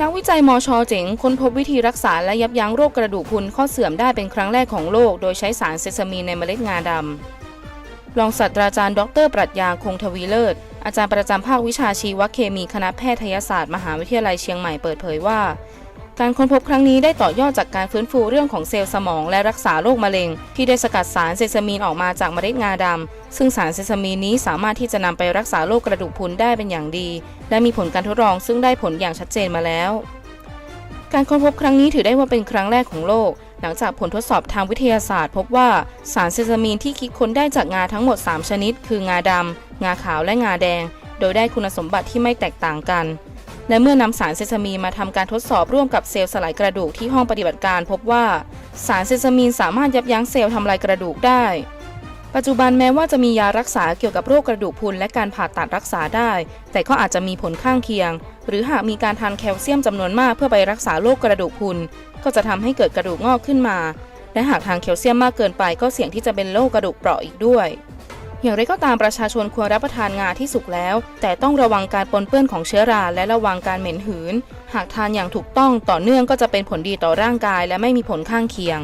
นักวิจัยมอชเจ๋งค้นพบวิธีรักษาและยับยั้งโรคกระดูกพรุนข้อเสื่อมได้เป็นครั้งแรกของโลก โดยใช้สารเซซามีนในเมล็ดงาดำรองศาสตราจารย์ ดร ปรัชญาคงทวีเลิศ อาจารย์ประจำภาควิชาชีวเคมีคณะแพทยศาสตร์ มหาวิทยาลัยเชียงใหม่เปิดเผยว่า การค้นพบครั้งนี้ได้ต่อยอดจากการฟื้นฟูเรื่องของเซลล์สมองและรักษาโรคมะเร็ง ที่ได้สกัดสารเซซามีนออกมาจากเมล็ดงาดำซึ่งสารเซซามีนนี้สามารถที่จะนำไปรักษาโรคกระดูกพรุนได้เป็นอย่างดี และมีผลการทดลองซึ่งได้ผลอย่างชัดเจนมาแล้ว การค้นพบครั้งนี้ถือได้ว่าเป็นครั้งแรกของโลก หลังจากผลทดสอบทางวิทยาศาสตร์ พบว่าสารเซซามีนที่คิดค้นได้จากงาทั้งหมด 3 ชนิด คืองาดำงาขาวและงาแดง โดยได้คุณสมบัติที่ไม่แตกต่างกัน และเมื่อนำสารเซซามีนมาทำการทดสอบร่วมกับเซลล์สลายกระดูกที่ห้องปฏิบัติการพบว่า สารเซซามีนสามารถยับยั้งเซลล์ทำลายกระดูกได้ ปัจจุบันแม้ว่าจะมียารักษาเกี่ยวกับโรคกระดูกพรุนและการผ่าตัดรักษาได้ แต่ก็อาจจะมีผลข้างเคียง หรือหากมีการทานแคลเซียมจำนวนมากเพื่อไปรักษาโรคกระดูกพรุนก็จะทำให้เกิดกระดูกงอกขึ้นมา และหากทานแคลเซียมมากเกินไปก็เสี่ยงที่จะเป็นโรคกระดูกเปราะอีกด้วย อย่างไรก็ตามประชาชนควรรับประทานงาที่สุกแล้ว แต่ต้องระวังการปนเปื้อนของเชื้อราและระวังการเหม็นหืน หากทานอย่างถูกต้องต่อเนื่องก็จะเป็นผลดีต่อร่างกายและไม่มีผลข้างเคียง